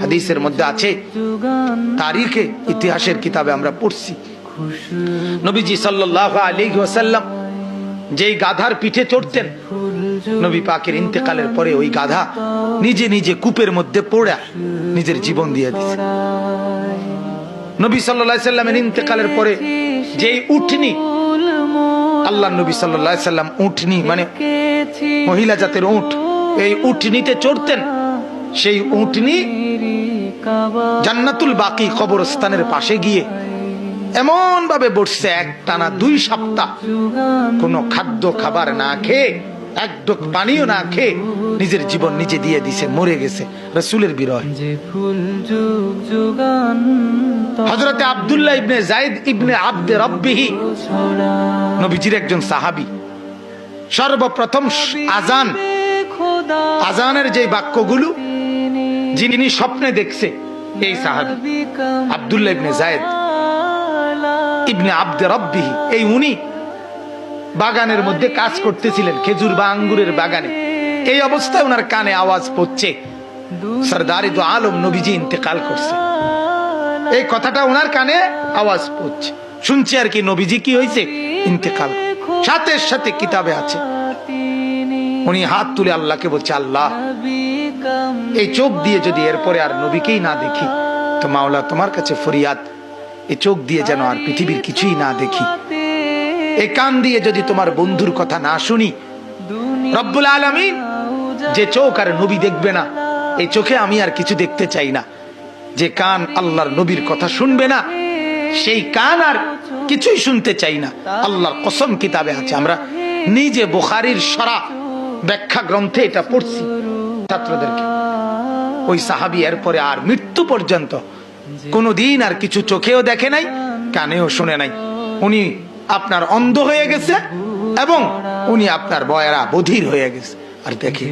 হাদিসের মধ্যে আছে, তারিখে ইতিহাসের কিতাবে আমরা পড়ছি। নবীজি সাল্লাল্লাহু আলাইহি ওয়াসাল্লাম যেই গাধার পিঠে চড়তেন, নবী পাকের ইন্তেকালের পরে ওই গাধা নিজে নিজে কূপের মধ্যে পড়া নিজের জীবন দিয়ে দিছে। নবী সাল্লাল্লাহু সাল্লামের ইন্তেকালের পরে যেই উঠনি, আল্লাহ নবী সাল্লাল্লাহু সাল্লাম উঠনি মানে মহিলা জাতের উঠ, এই উঠনিতে চড়তেন সেই উঠনি জান্নাতুল বাকি কবরস্থানের পাশে গিয়ে এমন ভাবে বসছে এক টানা দুই সপ্তাহ। কোনো খাদ্য খাবার না খেয়ে, এক ডোক পানিও না খেয়ে নিজের জীবন নিজে দিয়ে দিছে, মরে গেছে রসুলের বিরহ যে ফুল যুগ যুগান হজরতে আব্দুল্লাহ ইবনে জাইদ ইবনে আব্দে রব্বিহি, নবীজির একজন সাহাবি। সর্বপ্রথম আজান আজানের যে বাক্যগুলো যিনি স্বপ্নে দেখছে, এই সাহাবী, আব্দুল্লাহ ইবনে জায়েদ, ইবনে আব্দে রব্বিহি, এই উনি বাগানের মধ্যে কাজ করতেছিলেন, খেজুর বা আঙ্গুরের বাগানে। এই অবস্থায় ওনার কানে আওয়াজ পড়ছে, সরদারি তো আলম নবীজি ইন্তেকাল করছে। এই কথাটা ওনার কানে আওয়াজ পড়ছে। শুনছি আর কি, নবীজি কি হয়েছে ইন্তেকাল। সাথে সাথে কিতাবে আছে। উনি হাত তুলে আল্লাহকে বলছে, আল্লাহ, এই চোখ দিয়ে যদি এরপরে আর নবীকেই না দেখি, তো মাওলা তোমার কাছে ফরিয়াদ, এই চোখ দিয়ে যেন আর পৃথিবীর কিছুই না দেখি। এই কান দিয়ে যদি তোমার বন্ধুর কথা না শুনি, রব্বুল আলমিন, যে চোখ আর নবী দেখবে না, এই চোখে আমি আর কিছু দেখতে চাই না। যে কান আল্লাহর নবীর কথা শুনবে না, সেই কান আর কিছুই শুনতে চাই না। আল্লাহর কসম কিতাবে আছে, আমরা নিজে বুখারির সরা ব্যাখ্যা গ্রন্থে এটা পড়ছি ছাত্রদেরকে। ওই সাহাবি এরপরে আর মৃত্যু পর্যন্ত কোনোদিন আর কিছু চোখেও দেখে নাই, কানেও শুনে নাই। উনি আপনার অন্ধ হয়ে গেছে এবং উনি আপনার বয়রা বধির হয়ে গেছে। আর দেখে।